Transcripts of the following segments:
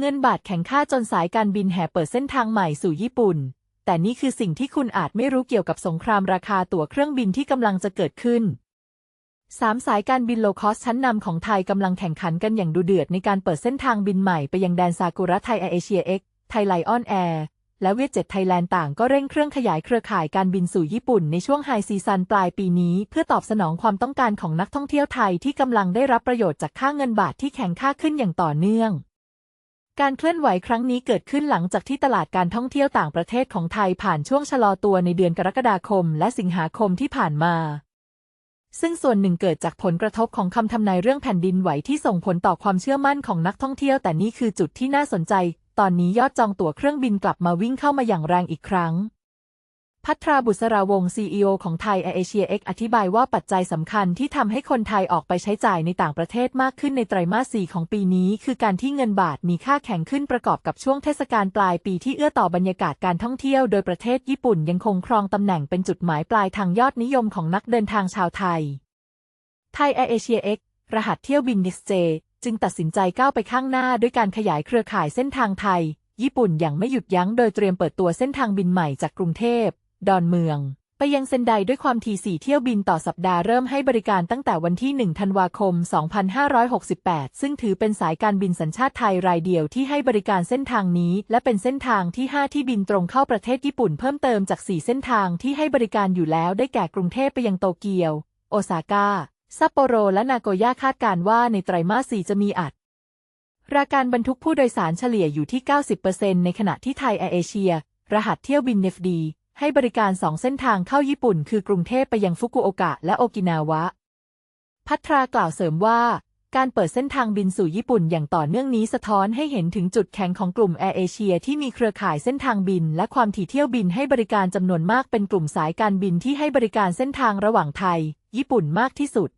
เงินบาทแข็งค่าจนสายการบินแห่เปิดเส้นทางใหม่สู่ญี่ปุ่น แต่นี่คือสิ่งที่คุณอาจไม่รู้เกี่ยวกับสงครามราคาตั๋วเครื่องบินที่กำลังจะเกิดขึ้นสามสายการบินโลคอสชั้นนำของไทยกำลังแข่งขันกันอย่างดุเดือดในการเปิดเส้นทางบินใหม่ไปยังแดนซากุระไทยแอร์เอเชียเอ็กไทยไลออนแอร์และเวียดเจ็ตไทยแลนด์ต่างก็เร่งเครื่องขยายเครือข่ายการบินสู่ญี่ปุ่นในช่วงไฮซีซันปลายปีนี้ เพื่อตอบสนองความต้องการของนักท่องเที่ยวไทยที่กำลังได้รับประโยชน์จากค่าเงินบาทที่แข็งค่าขึ้นอย่างต่อเนื่อง การเคลื่อนไหวครั้งนี้เกิดขึ้นหลังจากที่ตลาดการท่องเที่ยวต่างประเทศของไทยผ่านช่วงชะลอตัวในเดือนกรกฎาคม และสิงหาคมที่ผ่านมา ซึ่งส่วนหนึ่งเกิดจากผลกระทบของคำทำนายเรื่องแผ่นดินไหวที่ส่งผลต่อความเชื่อมั่นของนักท่องเที่ยว แต่นี่คือจุดที่น่าสนใจ ตอนนี้ยอดจองตั๋วเครื่องบินกลับมาวิ่งเข้ามาอย่างแรงอีกครั้ง พัทราบุษราวงศ์ CEO ของไทยแอร์เอเชียเอ็กอธิบายว่าปัจจัยสำคัญที่ทำให้คนไทยออกไปใช้จ่ายในต่างประเทศมากขึ้นในไตรมาส 4 ของปีนี้ คือการที่เงินบาทมีค่าแข็งขึ้นประกอบกับช่วงเทศกาลปลายปีที่เอื้อต่อบรรยากาศการท่องเที่ยว โดยประเทศญี่ปุ่นยังคงครองตำแหน่งเป็นจุดหมายปลายทางยอดนิยมของนักเดินทางชาวไทย ไทยแอร์เอเชียเอ็กรหัสเที่ยวบิน Next J จึงตัดสินใจก้าวไปข้างหน้าด้วยการขยายเครือข่ายเส้นทางไทย ญี่ปุ่นอย่างไม่หยุดยั้งโดยเตรียมเปิดตัวเส้นทางบินใหม่จากกรุงเทพ ดอนเมือง ไปยังเซนไดด้วยความถี่ 4 เที่ยวบินต่อสัปดาห์เริ่มให้บริการตั้งแต่วันที่ 1 ธันวาคม 2568 ซึ่งถือเป็นสายการบินสัญชาติไทยรายเดียวที่ให้บริการเส้นทางนี้ และเป็นเส้นทางที่ 5 ที่บินตรงเข้าประเทศญี่ปุ่นเพิ่มเติมจาก 4 เส้นทางที่ให้บริการอยู่แล้วได้แก่กรุงเทพไปยังโตเกียว โอซาก้าซัปโปโร และนาโกย่าคาดการว่าในไตรมาส 4 จะมีอัดราการบรรทุกผู้โดยสารเฉลี่ยอยู่ที่ 90%ในขณะที่ไทยแอร์เอเชีย รหัสเที่ยวบินเนฟดี ให้บริการ2เส้นทางเข้าญี่ปุ่น คือกรุงเทพไปยังฟุกุโอกะและโอกินาวะ พัทรากล่าวเสริมว่าการเปิดเส้นทางบินสู่ญี่ปุ่นอย่างต่อเนื่องนี้สะท้อนให้เห็นถึงจุดแข็งของกลุ่มแอร์เอเชียที่มีเครือข่ายเส้นทางบิน และความถี่เที่ยวบินให้บริการจำนวนมากเป็นกลุ่มสายการบินที่ให้บริการเส้นทางระหว่างไทย ญี่ปุ่นมากที่สุด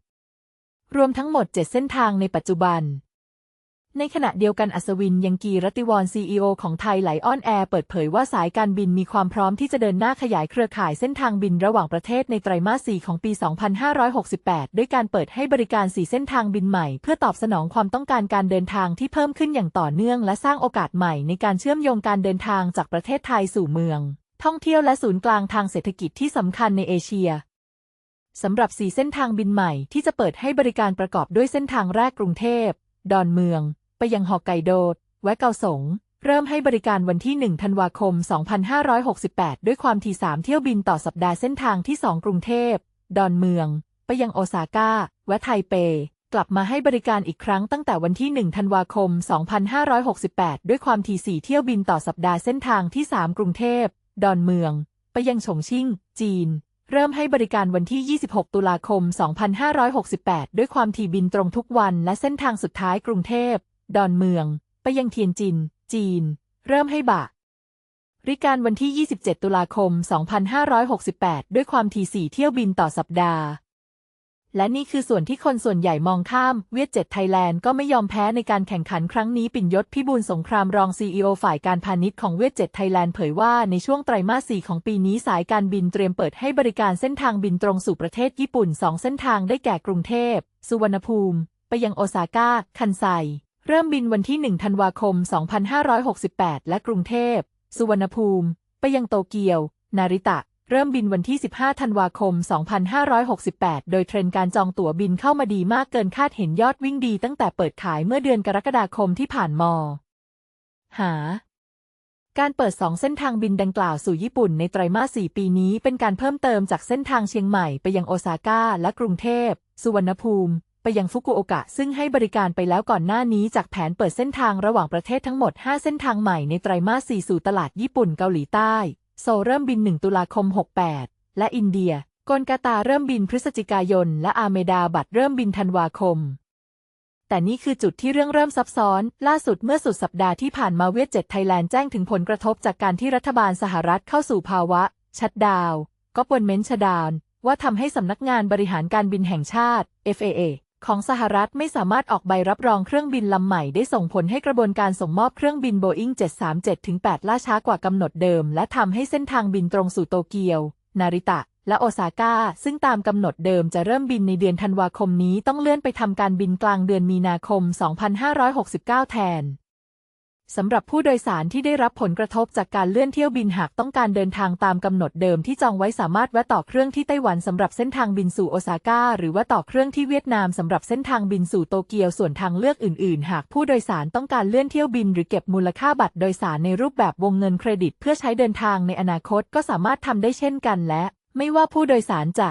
รวมทั้งหมด 7 เส้นทางในปัจจุบัน ในขณะเดียวกันอัศวินยังกีรติวรซีอของไทยไหลออนแอร์เปิดเผยว่าสายการบินมีความพร้อมที่จะเดินหน้าขยายเครือข่ายเส้นทางบินระหว่างประเทศในไตรมาส 4 ของปี 2568 ด้วยการเปิดให้บริการ 4 เส้นทางบินใหม่ เพื่อตอบสนองความต้องการการเดินทางที่เพิ่มขึ้นอย่างต่อเนื่อง และสร้างโอกาสใหม่ในการเชื่อมโยงการเดินทางจากประเทศไทยสู่เมือง ท่องเที่ยวและศูนย์กลางทางเศรษฐกิจที่สำคัญในเอเชียสำหรับ 4 เส้นทางบินใหม่ที่จะเปิดให้บริการประกอบด้วยเส้นทางแรกกรุงเทพ ดอนเมือง ไปยังฮอกไกโด แวะเกาสง เริ่มให้บริการวันที่ 1 ธันวาคม 2568 ด้วยความถี่ 3 เที่ยวบินต่อสัปดาห์เส้นทางที่ 2 กรุงเทพ ดอนเมือง ไปยังโอซาก้า แวะไทเป กลับมาให้บริการอีกครั้งตั้งแต่วันที่ 1 ธันวาคม 2568 ด้วยความถี่ 4 เที่ยวบินต่อสัปดาห์เส้นทางที่ 3 กรุงเทพ ดอนเมือง ไปยังฉงชิ่ง จีนเริ่มให้บริการวันที่ 26 ตุลาคม 2568 ด้วยความถี่บินตรงทุกวันและเส้นทางสุดท้ายกรุงเทพ ดอนเมือง ไปยังเทียนจิน จีน เริ่มให้บะริการวันที่ 27 ตุลาคม 2568 ด้วยความถี่ 4 เที่ยวบินต่อสัปดาห์ และนี่คือส่วนที่คนส่วนใหญ่มองข้าม เวียดเจ็ตไทยแลนด์ก็ไม่ยอมแพ้ในการแข่งขันครั้งนี้ ปิ่นยศพิบูลสงครามรองซีอฝ่ายการพาณิชย์ของเวียดเจ็ตไทยแลนด์เผยว่าในช่วงไตรมาส 4 ของปีนี้สายการบินเตรียมเปิดให้บริการเส้นทางบินตรงสู่ประเทศญี่ปุ่น 2 เส้นทางได้แก่กรุงเทพ สุวรรณภูมิ ไปยังโอซาก้า คันไซ เริ่มบินวันที่ 1 ธันวาคม 2568 และกรุงเทพ สุวรรณภูมิ ไปยังโตเกียว นาริตะ เริ่มบินวันที่ 15 ธันวาคม 2568 โดยเทรนด์การจองตั๋วบินเข้ามาดีมากเกินคาดเห็นยอดวิ่งดีตั้งแต่เปิดขายเมื่อเดือนกรกฎาคมที่ผ่านมอ หา การเปิด 2 เส้นทางบินดังกล่าวสู่ญี่ปุ่นในไตรมาส 4 ปีนี้เป็นการเพิ่มเติมจากเส้นทางเชียงใหม่ไปยังโอซาก้าและกรุงเทพ สุวรรณภูมิ ไปยังฟุกุโอกะซึ่งให้บริการไปแล้วก่อนหน้านี้จากแผนเปิดเส้นทางระหว่างประเทศทั้งหมด 5 เส้นทางใหม่ในไตรมาส 4 สู่ตลาดญี่ปุ่นเกาหลีใต้ โซเริ่มบิน 1 ตุลาคม 68 และอินเดียกลกาตาเริ่มบินพฤศจิกายน และอาเมดาบัดเริ่มบินธันวาคม แต่นี่คือจุดที่เรื่องเริ่มซับซ้อน ล่าสุดเมื่อสุดสัปดาห์ที่ผ่านมาเวียดเจ็ตไทยแลนด์แจ้งถึงผลกระทบจากการที่รัฐบาลสหรัฐเข้าสู่ภาวะ ชัดดาวก็ปนเมนชดาวว่าทำให้สำนักงานบริหารการบินแห่งชาติ FAA ของสหรัฐไม่สามารถออกใบรับรองเครื่องบินลำใหม่ได้ส่งผลให้กระบวนการส่งมอบเครื่องบินโบอิง737-8 ล่าช้ากว่ากำหนดเดิม และทำให้เส้นทางบินตรงสู่โตเกียว นาริตะ และโอซาก้า ซึ่งตามกำหนดเดิมจะเริ่มบินในเดือนธันวาคมนี้ต้องเลื่อนไปทำการบินกลางเดือนมีนาคม 2569 แทน สำหรับผู้โดยสารที่ได้รับผลกระทบจากการเลื่อนเที่ยวบินหากต้องการเดินทางตามกำหนดเดิมที่จองไว้สามารถแวะต่อเครื่องที่ไต้หวันสำหรับเส้นทางบินสู่โอซาก้าหรือว่าต่อเครื่องที่เวียดนามสำหรับเส้นทางบินสู่โตเกียวส่วนทางเลือกอื่น ๆ หากผู้โดยสารต้องการเลื่อนเที่ยวบินหรือเก็บมูลค่าบัตรโดยสารในรูปแบบวงเงินเครดิต เพื่อใช้เดินทางในอนาคตก็สามารถทำได้เช่นกันและ ไม่ว่าผู้โดยสารจะ